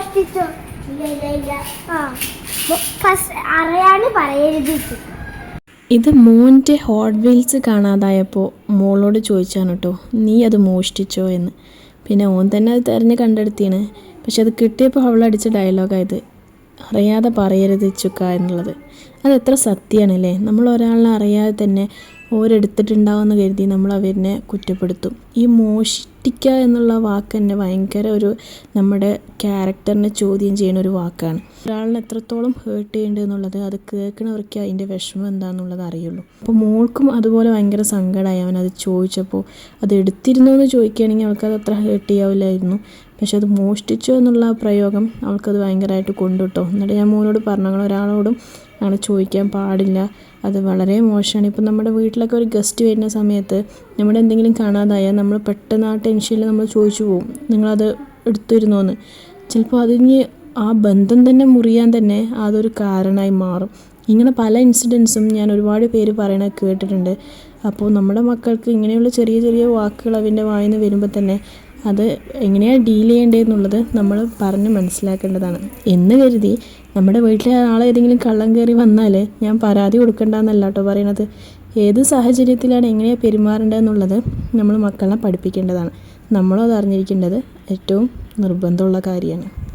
മോഷ്ടിച്ചോ ആ. ഫസ്റ്റ് പറയരുത്. ഇത് മോന്റെ ഹോട്ട് വീൽസ് കാണാതായപ്പോൾ മോളോട് ചോദിച്ചാണ് കേട്ടോ നീ അത് മോഷ്ടിച്ചോ? എന്ന്. പിന്നെ ഓൻ തന്നെ അത് തിരഞ്ഞ് കണ്ടെടുത്തിയാണ് പക്ഷെ അത് കിട്ടിയപ്പോൾ അവളടിച്ച ഡയലോഗായത് അറിയാതെ പറയരുത് ചുക്ക എന്നുള്ളത്. അത് എത്ര സത്യമാണല്ലേ? നമ്മൾ ഒരാളിനെ അറിയാതെ തന്നെ ഓരെടുത്തിട്ടുണ്ടാവുമെന്ന് കരുതി നമ്മൾ അവരിനെ കുറ്റപ്പെടുത്തും. ഈ മോഷ്ടിക്കുക എന്നുള്ള വാക്ക് തന്നെ ഭയങ്കര ഒരു നമ്മുടെ ക്യാരക്ടറിനെ ചോദ്യം ചെയ്യുന്ന ഒരു വാക്കാണ്. ഒരാളിനെ എത്രത്തോളം ഹേർട്ട് ചെയ്യേണ്ടത് എന്നുള്ളത് അത് കേൾക്കണവർക്ക് അതിന്റെ വിഷമം എന്താണെന്നുള്ളത് അറിയുള്ളൂ. അപ്പോൾ മോൾക്കും അതുപോലെ ഭയങ്കര സങ്കടമായി. അവൻ അത് ചോദിച്ചപ്പോൾ അത് എടുത്തിരുന്നു എന്ന് ചോദിക്കുകയാണെങ്കിൽ അവൾക്കത് അത്ര ഹേർട്ട് ചെയ്യാവില്ലായിരുന്നു. പക്ഷെ അത് മോഷ്ടിച്ചു എന്നുള്ള പ്രയോഗം അവൾക്കത് ഭയങ്കരമായിട്ട് കൊണ്ടുട്ടോ എന്നിട്ട് ഞാൻ മോനോട് പറഞ്ഞു ഒരാളോടും അങ്ങനെ ചോദിക്കാൻ പാടില്ല. അത് വളരെ മോശമാണ്. ഇപ്പം നമ്മുടെ വീട്ടിലൊക്കെ ഒരു ഗസ്റ്റ് വരുന്ന സമയത്ത് നമ്മുടെ എന്തെങ്കിലും കാണാതായാൽ നമ്മൾ പെട്ടെന്ന് ആ ടെൻഷനിൽ നമ്മൾ ചോദിച്ചു പോകും. നിങ്ങളത് എടുത്തിരുന്നോന്ന് ചിലപ്പോൾ അതിന് ആ ബന്ധം തന്നെ മുറിയാൻ തന്നെ അതൊരു കാരണമായി മാറും. ഇങ്ങനെ പല ഇൻസിഡൻസും ഞാൻ ഒരുപാട് പേര് പറയണത് കേട്ടിട്ടുണ്ട്. അപ്പോൾ നമ്മുടെ മക്കൾക്ക് ഇങ്ങനെയുള്ള ചെറിയ ചെറിയ വാക്കുകൾ അവന്റെ വായിൽ നിന്ന് വരുമ്പോൾ തന്നെ അത് എങ്ങനെയാണ് ഡീൽ ചെയ്യേണ്ടതെന്നുള്ളത് നമ്മൾ പറഞ്ഞ് മനസ്സിലാക്കേണ്ടതാണ്. എന്ന് കരുതി നമ്മുടെ വീട്ടിലെ ആളെ ഏതെങ്കിലും കള്ളം കയറി വന്നാൽ ഞാൻ പരാതി കൊടുക്കണ്ടെന്നല്ല കേട്ടോ പറയണത്. ഏത് സാഹചര്യത്തിലാണ് എങ്ങനെയാണ് പെരുമാറേണ്ടതെന്നുള്ളത് നമ്മൾ മക്കളെ പഠിപ്പിക്കേണ്ടതാണ്. നമ്മളും അത് അറിഞ്ഞിരിക്കേണ്ടത് ഏറ്റവും നിർബന്ധമുള്ള കാര്യമാണ്.